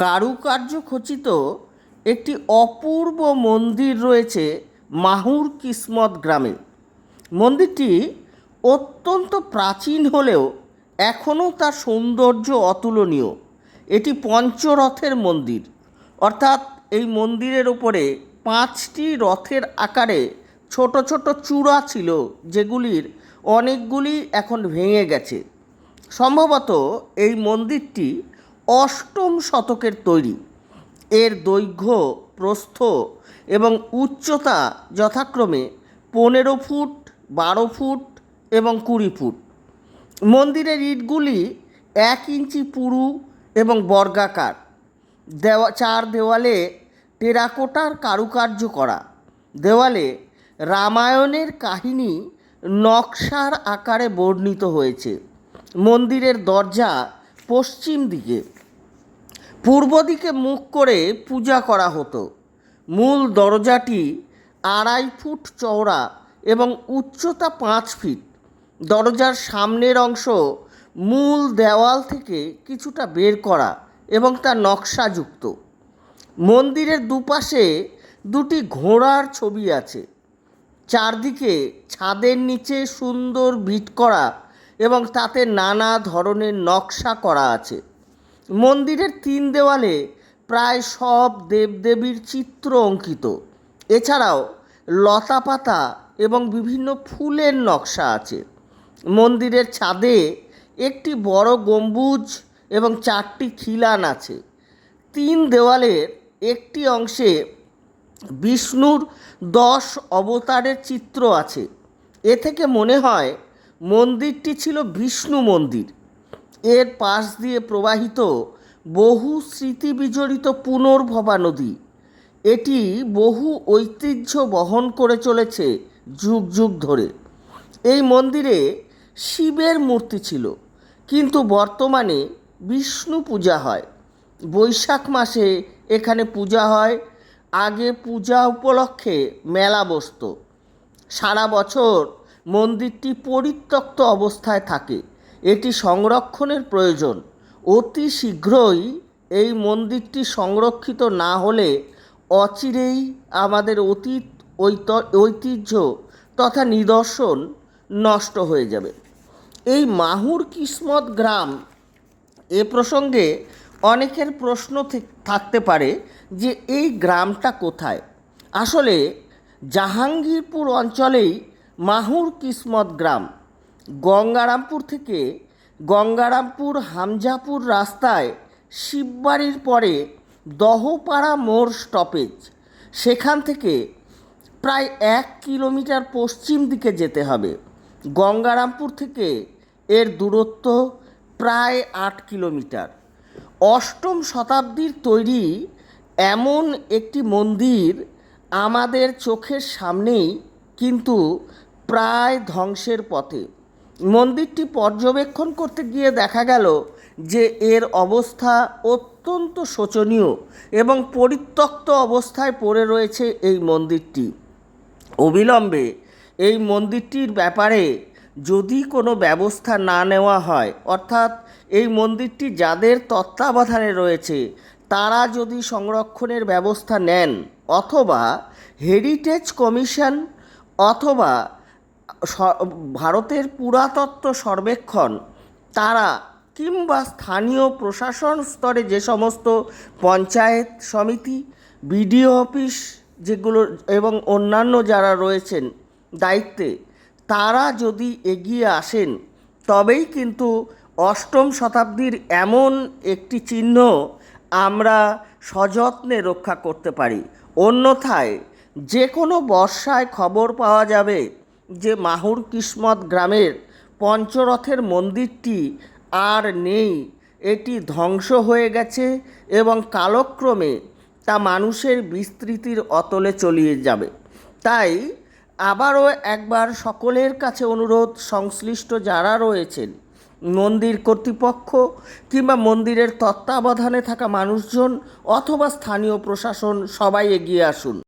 কারুকার্য খচিত একটি অপূর্ব মন্দির রয়েছে মাহুর কিসমত গ্রামে। মন্দিরটি অত্যন্ত প্রাচীন হলেও এখনও তার সৌন্দর্য অতুলনীয়। এটি পঞ্চরথের মন্দির। অর্থাৎ এই মন্দিরের ওপরে পাঁচটি রথের আকারে ছোট ছোট চূড়া ছিল, যেগুলির অনেকগুলি এখন ভেঙে গেছে। সম্ভবত এই মন্দিরটি অষ্টম শতকের তৈরি। এর দৈর্ঘ্য, প্রস্থ এবং উচ্চতা যথাক্রমে পনেরো ফুট, বারো ফুট এবং কুড়ি ফুট। মন্দিরের ইটগুলি এক ইঞ্চি পুরু এবং বর্গাকার। দেওয়া, চার দেওয়ালে টেরাকোটার কারুকার্য করা। দেওয়ালে রামায়ণের কাহিনী নকশার আকারে বর্ণিত হয়েছে। মন্দিরের দরজা পশ্চিম দিকে। পূর্ব দিকে মুখ করে পূজা করা হতো। মূল দরজাটি আড়াই ফুট চওড়া এবং উচ্চতা পাঁচ ফিট। দরজার সামনের অংশ মূল দেওয়াল থেকে কিছুটা বের করা এবং তা নকশাযুক্ত। মন্দিরের দুপাশে দুটি ঘোড়ার ছবি আছে। চারদিকে ছাদের নিচে সুন্দর ভিট করা এবং তাতে নানা ধরনের নকশা করা আছে। মন্দিরের তিন দেওয়ালে প্রায় সব দেবদেবীর চিত্র অঙ্কিত। এছাড়াও লতাপাতা এবং বিভিন্ন ফুলের নকশা আছে। মন্দিরের ছাদে একটি বড় গম্বুজ এবং চারটি খিলান আছে। তিন দেওয়ালের একটি অংশে বিষ্ণুর দশ অবতারের চিত্র আছে। এ থেকে মনে হয় মন্দিরটি ছিল বিষ্ণু মন্দির। এর পাশ দিয়ে প্রবাহিত বহু স্মৃতি বিজড়িত পুনর্ভবা নদী। এটি বহু ঐতিহ্য বহন করে চলেছে যুগ যুগ ধরে। এই মন্দিরে শিবের মূর্তি ছিল, কিন্তু বর্তমানে বিষ্ণু পূজা হয়। বৈশাখ মাসে এখানে পূজা হয়, আগে পূজা উপলক্ষে মেলা বসত। সারা বছর মন্দিরটি পরিত্যক্ত অবস্থায় থাকে। এটি সংরক্ষণের প্রয়োজন। অতি শীঘ্রই এই মন্দিরটি সংরক্ষিত না হলে অচিরেই আমাদের অতীত, ঐত- ঐতিহ্য তথা নিদর্শন নষ্ট হয়ে যাবে। এই মাহুর কিসমত গ্রাম এ প্রসঙ্গে অনেকের প্রশ্ন থাকতে পারে যে এই গ্রামটা কোথায়? আসলে জাহাঙ্গীরপুর অঞ্চলেই মাহুর কিসমত গ্রাম। গঙ্গারামপুর থেকে গঙ্গারামপুর হামজাপুর রাস্তায় শিববাড়ির পরে দহপাড়া মোড় স্টপেজ সেখান থেকে প্রায় এক কিলোমিটার পশ্চিম দিকে যেতে হবে। গঙ্গারামপুর থেকে এর দূরত্ব প্রায় আট কিলোমিটার। অষ্টম শতাব্দীর তৈরি এমন একটি মন্দির আমাদের চোখের সামনেই কিন্তু প্রায় ধ্বংসের পথে। মন্দিরটি পর্যবেক্ষণ করতে গিয়ে দেখা গেল যে এর অবস্থা অত্যন্ত শোচনীয় এবং পরিত্যক্ত অবস্থায় পড়ে রয়েছে এই মন্দিরটি। অবিলম্বে এই মন্দিরটির ব্যাপারে যদি কোনো ব্যবস্থা না নেওয়া হয়, অর্থাৎ এই মন্দিরটি যাদের তত্ত্বাবধানে রয়েছে, তারা যদি সংরক্ষণের ব্যবস্থা নেন, অথবা হেরিটেজ কমিশন অথবা ভারতের পুরাতত্ত্ব সর্বেক্ষণ, তারা কিংবা স্থানীয় প্রশাসন স্তরে যে সমস্ত পঞ্চায়েত সমিতি, বিডিও অফিস যেগুলো এবং অন্যান্য যারা রয়েছেন দায়িত্বে, তারা যদি এগিয়ে আসেন, তবেই কিন্তু অষ্টম শতাব্দীর এমন একটি চিহ্ন আমরা সযত্নে রক্ষা করতে পারি। অন্যথায় যে কোনো বর্ষায় খবর পাওয়া যাবে যে মাহুর কিসমত গ্রামের পঞ্চরথের মন্দিরটি আর নেই, এটি ধ্বংস হয়ে গেছে এবং কালক্রমে তা মানুষের বিস্তৃতির অতলে চলিয়ে যাবে। তাই আবারও একবার সকলের কাছে অনুরোধ, সংশ্লিষ্ট যারা রয়েছেন, মন্দির কর্তৃপক্ষ কিংবা মন্দিরের তত্ত্বাবধানে থাকা মানুষজন অথবা স্থানীয় প্রশাসন, সবাই এগিয়ে আসুন।